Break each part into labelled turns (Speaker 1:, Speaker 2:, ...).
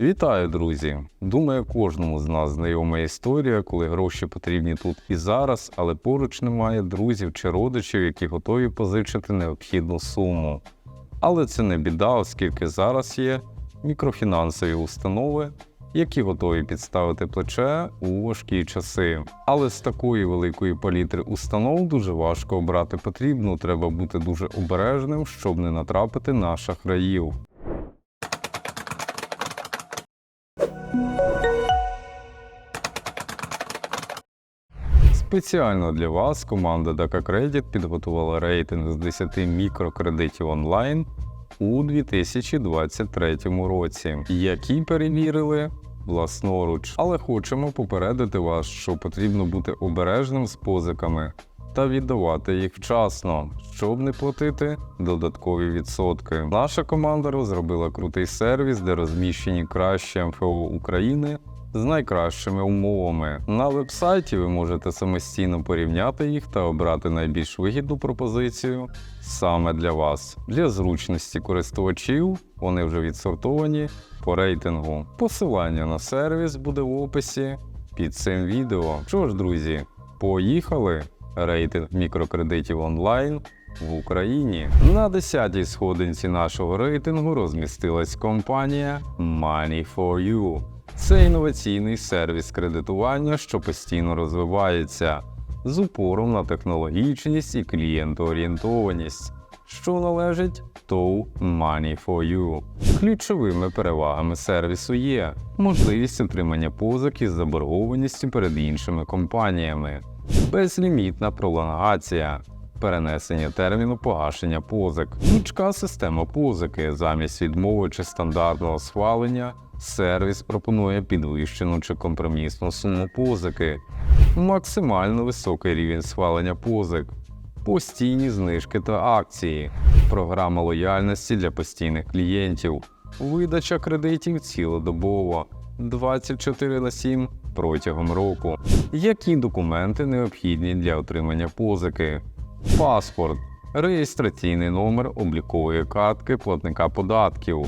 Speaker 1: Вітаю, друзі! Думаю, кожному з нас знайома історія, коли гроші потрібні тут і зараз, але поруч немає друзів чи родичів, які готові позичити необхідну суму. Але це не біда, оскільки зараз є мікрофінансові установи, які готові підставити плече у важкі часи. Але з такої великої палітри установ дуже важко обрати потрібну, треба бути дуже обережним, щоб не натрапити на шахраїв. Спеціально для вас команда Daka Credit підготувала рейтинг з 10 мікрокредитів онлайн у 2023 році, які перевірили власноруч. Але хочемо попередити вас, що потрібно бути обережним з позиками та віддавати їх вчасно, щоб не платити додаткові відсотки. Наша команда розробила крутий сервіс, де розміщені кращі МФО України з найкращими умовами. На вебсайті ви можете самостійно порівняти їх та обрати найбільш вигідну пропозицію саме для вас. Для зручності користувачів вони вже відсортовані по рейтингу. Посилання на сервіс буде в описі під цим відео. Що ж, друзі, поїхали! Рейтинг мікрокредитів онлайн в Україні. На 10-й сходинці нашого рейтингу розмістилась компанія Money4U. Це інноваційний сервіс кредитування, що постійно розвивається з упором на технологічність і клієнтоорієнтованість, що належить ТОВ Money4U. Ключовими перевагами сервісу є можливість отримання позик із заборгованістю перед іншими компаніями, безлімітна пролонгація. Перенесення терміну погашення позик, гнучка система позики. Замість відмови чи стандартного схвалення сервіс пропонує підвищену чи компромісну суму позики, максимально високий рівень схвалення позик, постійні знижки та акції, програма лояльності для постійних клієнтів, видача кредитів цілодобово. 24 на 7 протягом року. Які документи необхідні для отримання позики? Паспорт. Реєстраційний номер облікової картки платника податків,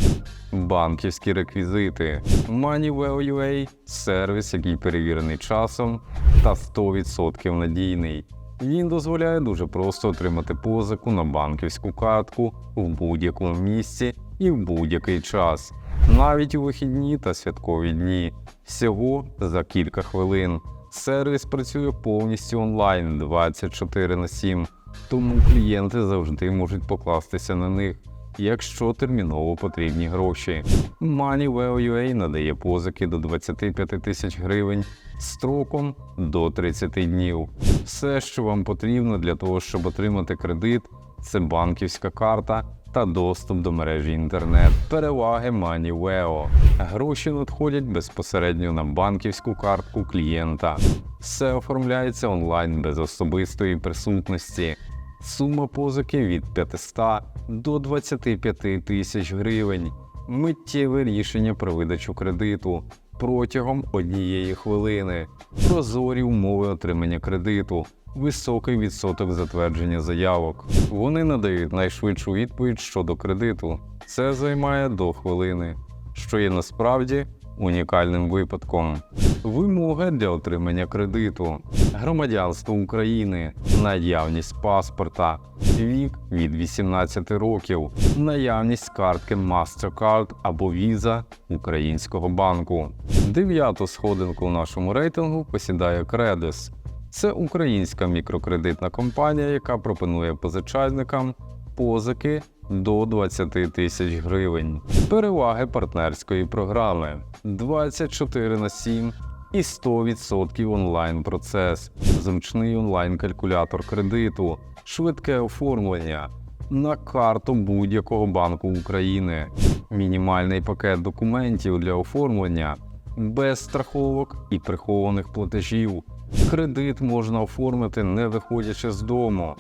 Speaker 1: банківські реквізити, MoneyWell.ua – сервіс, який перевірений часом та 100% надійний. Він дозволяє дуже просто отримати позику на банківську картку в будь-якому місці і в будь-який час, навіть у вихідні та святкові дні, всього за кілька хвилин. Сервіс працює повністю онлайн 24 на 7, тому клієнти завжди можуть покластися на них, якщо терміново потрібні гроші. MoneyWell.ua надає позики до 25 тисяч гривень строком до 30 днів. Все, що вам потрібно для того, щоб отримати кредит, це банківська карта та доступ до мережі інтернет. Переваги MoneyWeo. Гроші надходять безпосередньо на банківську картку клієнта. Все оформляється онлайн без особистої присутності. Сума позики від 500 до 25 тисяч гривень. Миттєве рішення про видачу кредиту протягом однієї хвилини. Прозорі умови отримання кредиту. Високий відсоток затвердження заявок. Вони надають найшвидшу відповідь щодо кредиту. Це займає до хвилини, що є насправді унікальним випадком. Вимоги для отримання кредиту, громадянство України, наявність паспорта, вік від 18 років, наявність картки MasterCard або Visa українського банку. Дев'яту сходинку у нашому рейтингу посідає Credis. Це українська мікрокредитна компанія, яка пропонує позичальникам позики до 20 тисяч гривень. Переваги партнерської програми 24 на 7 і 100% онлайн процес, зручний онлайн-калькулятор кредиту, швидке оформлення на карту будь-якого банку України, мінімальний пакет документів для оформлення, без страховок і прихованих платежів. Кредит можна оформити не виходячи з дому.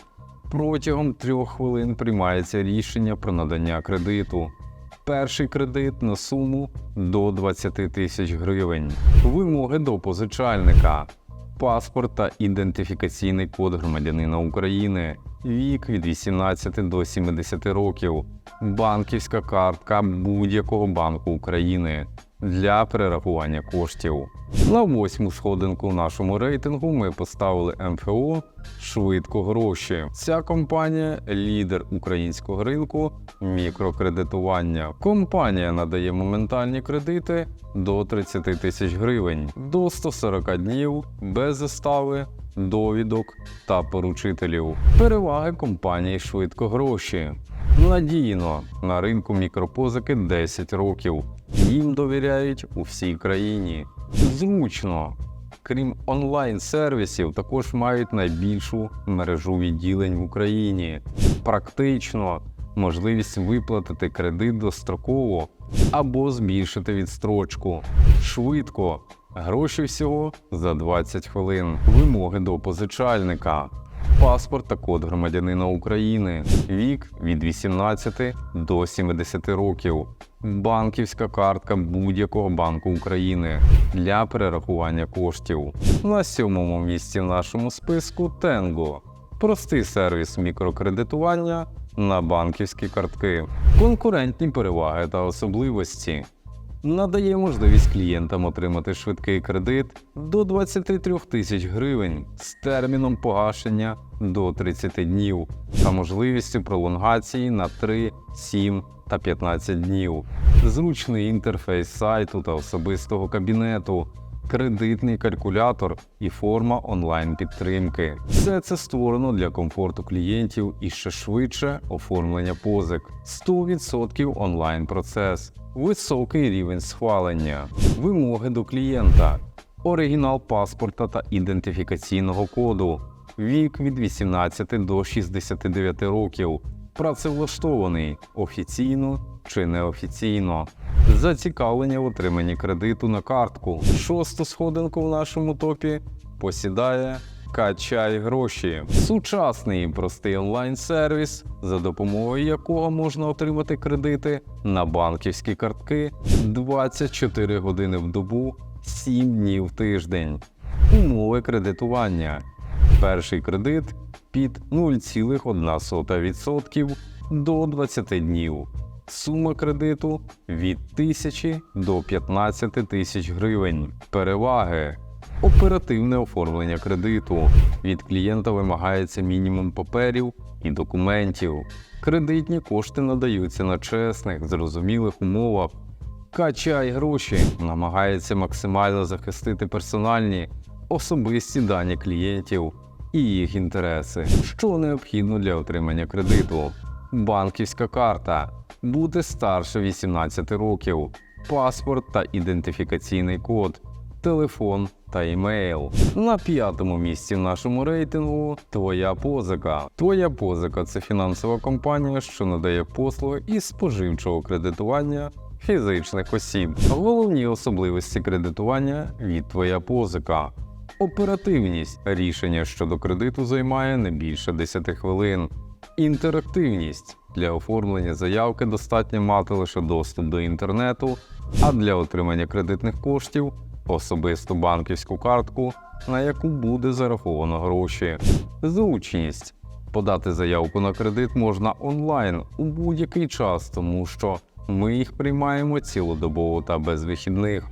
Speaker 1: Протягом трьох хвилин приймається рішення про надання кредиту. Перший кредит на суму до 20 тисяч гривень. Вимоги до позичальника. Паспорт та ідентифікаційний код громадянина України. Вік від 18 до 70 років. Банківська картка будь-якого банку України. Для перерахування коштів. На восьму сходинку в нашому рейтингу ми поставили МФО Швидко гроші. Ця компанія лідер українського ринку мікрокредитування. Компанія надає моментальні кредити до 30 тисяч гривень до 140 днів без застави. Довідок та поручителів. Переваги компанії швидко гроші. Надійно на ринку мікропозики 10 років. Їм довіряють у всій країні. Зручно. Крім онлайн-сервісів, також мають найбільшу мережу відділень в Україні. Практично можливість виплатити кредит достроково або збільшити відстрочку. Швидко. Гроші всього за 20 хвилин. Вимоги до позичальника. Паспорт та код громадянина України. Вік від 18 до 70 років. Банківська картка будь-якого банку України для перерахування коштів. На сьомому місці в нашому списку Тенго. Простий сервіс мікрокредитування на банківські картки. Конкурентні переваги та особливості. Надає можливість клієнтам отримати швидкий кредит до 23 тисяч гривень з терміном погашення до 30 днів та можливістю пролонгації на 3, 7 та 15 днів. Зручний інтерфейс сайту та особистого кабінету, кредитний калькулятор і форма онлайн-підтримки. Все це створено для комфорту клієнтів і ще швидше оформлення позик. 100% онлайн-процес, високий рівень схвалення, вимоги до клієнта, оригінал паспорта та ідентифікаційного коду, вік від 18 до 69 років, працевлаштований. Офіційно чи неофіційно. Зацікавлення в отриманні кредиту на картку. Шосту сходинку в нашому топі посідає Качай гроші. Сучасний і простий онлайн-сервіс, за допомогою якого можна отримати кредити на банківські картки 24 години в добу, 7 днів в тиждень. Умови кредитування. Перший кредит під 0,1% до 20 днів. Сума кредиту від 1000 до 15 тисяч гривень. Переваги. Оперативне оформлення кредиту. Від клієнта вимагається мінімум паперів і документів. Кредитні кошти надаються на чесних, зрозумілих умовах. Качай гроші намагається максимально захистити персональні, особисті дані клієнтів і їх інтереси, що необхідно для отримання кредиту. Банківська карта бути старше 18 років, паспорт та ідентифікаційний код, телефон та імейл. На п'ятому місці в нашому рейтингу Твоя позика. Твоя позика це фінансова компанія, що надає послуги із споживчого кредитування фізичних осіб. Головні особливості кредитування від Твоя позика. Оперативність рішення щодо кредиту займає не більше 10 хвилин. Інтерактивність для оформлення заявки достатньо мати лише доступ до інтернету, а для отримання кредитних коштів особисту банківську картку, на яку буде зараховано гроші. Зручність подати заявку на кредит можна онлайн у будь-який час, тому що ми їх приймаємо цілодобово та без вихідних.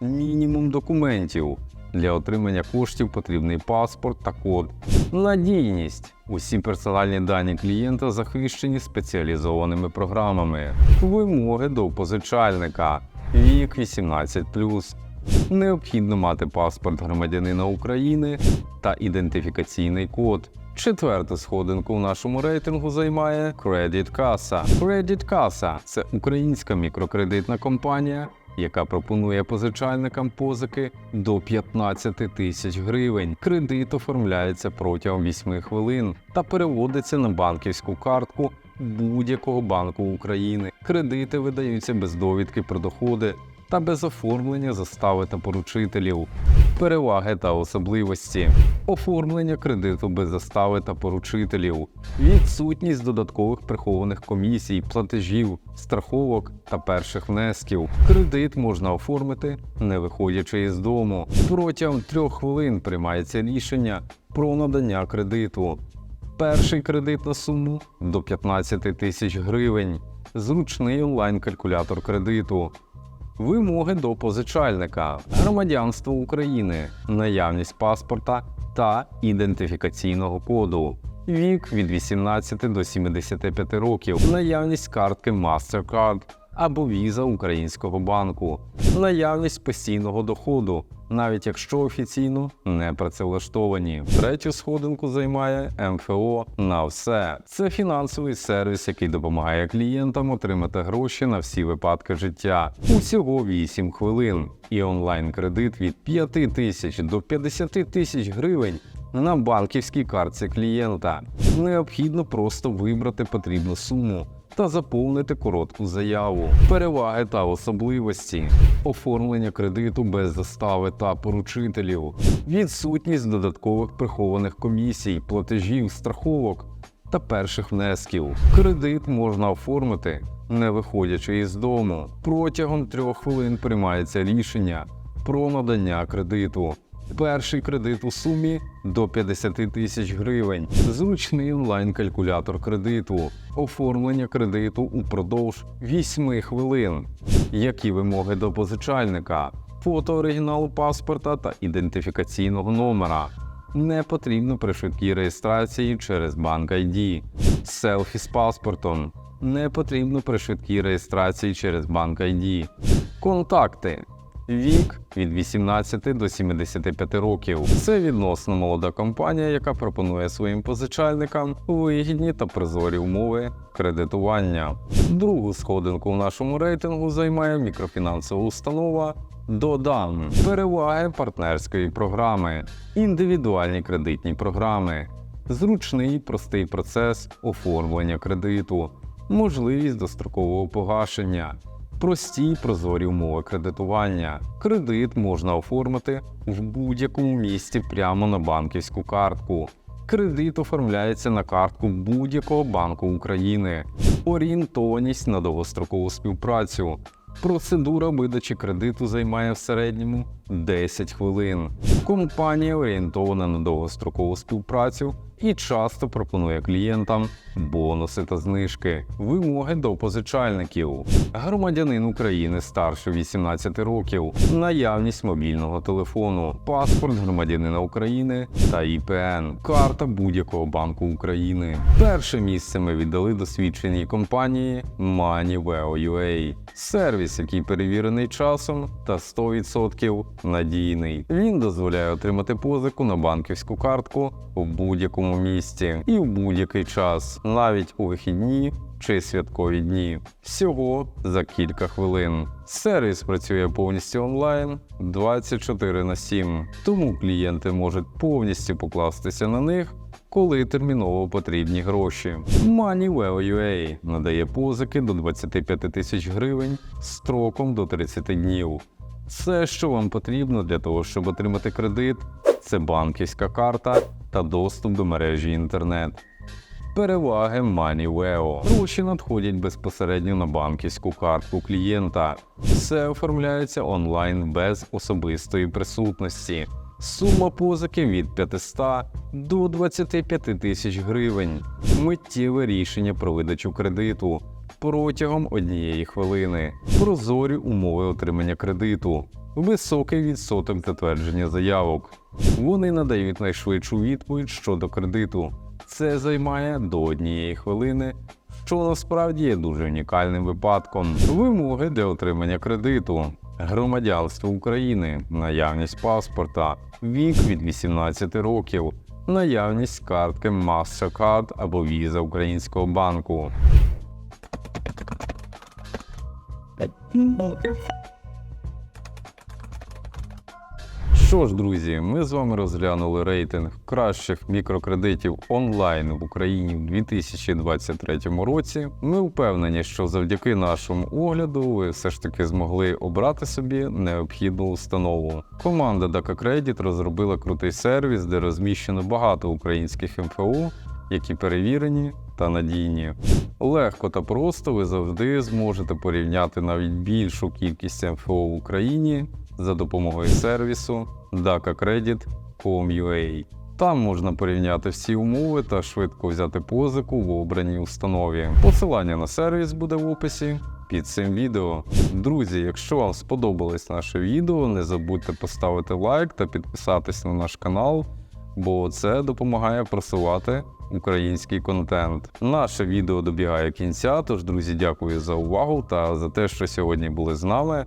Speaker 1: Мінімум документів. Для отримання коштів потрібний паспорт та код. Надійність. Усі персональні дані клієнта захищені спеціалізованими програмами. Вимоги до позичальника. Вік 18. Необхідно мати паспорт громадянина України та ідентифікаційний код. Четверту сходинку в нашому рейтингу займає Credit Casa. Credit Casa – це українська мікрокредитна компанія, яка пропонує позичальникам позики до 15 тисяч гривень. Кредит оформляється протягом 8 хвилин та переводиться на банківську картку будь-якого банку України. Кредити видаються без довідки про доходи та без оформлення застави та поручителів. Переваги та особливості оформлення кредиту без застави та поручителів, відсутність додаткових прихованих комісій, платежів, страховок та перших внесків. Кредит можна оформити, не виходячи із дому. Протягом трьох хвилин приймається рішення про надання кредиту. Перший кредит на суму до 15 тисяч гривень, зручний онлайн-калькулятор кредиту. Вимоги до позичальника, громадянство України, наявність паспорта та ідентифікаційного коду. Вік від 18 до 75 років, наявність картки MasterCard або віза українського банку, наявність постійного доходу, навіть якщо офіційно не працевлаштовані. Третю сходинку займає МФО на все. Це фінансовий сервіс, який допомагає клієнтам отримати гроші на всі випадки життя. Усього 8 хвилин і онлайн-кредит від 5 тисяч до 50 тисяч гривень на банківській картці клієнта. Необхідно просто вибрати потрібну суму та заповнити коротку заяву. Переваги та особливості, оформлення кредиту без застави та поручителів, відсутність додаткових прихованих комісій, платежів, страховок та перших внесків. Кредит можна оформити, не виходячи із дому. Протягом трьох хвилин приймається рішення про надання кредиту. Перший кредит у сумі до 50 тисяч гривень, зручний онлайн-калькулятор кредиту, оформлення кредиту упродовж 8 хвилин. Які вимоги до позичальника? Фото оригіналу паспорта та ідентифікаційного номера. Не потрібно при швидкій реєстрації через банк ID. Селфі з паспортом. Не потрібно при швидкій реєстрації через банк ID. Контакти. Вік від 18 до 75 років. Це відносно молода компанія, яка пропонує своїм позичальникам вигідні та прозорі умови кредитування. Другу сходинку в нашому рейтингу займає мікрофінансова установа Додан. Переваги партнерської програми, індивідуальні кредитні програми, зручний простий процес оформлення кредиту, можливість дострокового погашення. Прості прозорі умови кредитування. Кредит можна оформити в будь-якому місці прямо на банківську картку. Кредит оформляється на картку будь-якого банку України. Орієнтованість на довгострокову співпрацю. Процедура видачі кредиту займає в середньому 10 хвилин. Компанія орієнтована на довгострокову співпрацю і часто пропонує клієнтам бонуси та знижки, вимоги до позичальників, громадянин України старше 18 років, наявність мобільного телефону, паспорт громадянина України та ІПН, карта будь-якого банку України. Перше місце ми віддали досвідченій компанії MoneyVeo.ua. Сервіс, який перевірений часом та 100% надійний. Він дозволяє отримати позику на банківську картку у будь-якому місці і в будь-який час, навіть у вихідні чи святкові дні. Всього за кілька хвилин. Сервіс працює повністю онлайн 24 на 7, тому клієнти можуть повністю покластися на них. Коли терміново потрібні гроші. MoneyWell.ua надає позики до 25 тисяч гривень строком до 30 днів. Все, що вам потрібно для того, щоб отримати кредит, це банківська карта та доступ до мережі інтернет. Переваги MoneyWeo. Гроші надходять безпосередньо на банківську картку клієнта. Все оформляється онлайн без особистої присутності. Сума позики від 500 до 25 тисяч гривень. Миттєве рішення про видачу кредиту протягом однієї хвилини. Прозорі умови отримання кредиту. Високий відсоток затвердження заявок. Вони надають найшвидшу відповідь щодо кредиту. Це займає до однієї хвилини, що насправді є дуже унікальним випадком. Вимоги для отримання кредиту. Громадянство України, наявність паспорта, вік від 18 років, наявність картки MasterCard або віза українського банку. Що ж, друзі, ми з вами розглянули рейтинг кращих мікрокредитів онлайн в Україні в 2023 році. Ми впевнені, що завдяки нашому огляду ви все ж таки змогли обрати собі необхідну установу. Команда DACA Credit розробила крутий сервіс, де розміщено багато українських МФО, які перевірені та надійні. Легко та просто ви завжди зможете порівняти навіть більшу кількість МФО в Україні за допомогою сервісу DACACredit.com.ua. Там можна порівняти всі умови та швидко взяти позику в обраній установі. Посилання на сервіс буде в описі під цим відео. Друзі, якщо вам сподобалось наше відео, не забудьте поставити лайк та підписатись на наш канал, бо це допомагає просувати український контент. Наше відео добігає кінця. Тож, друзі, дякую за увагу та за те, що сьогодні були з нами.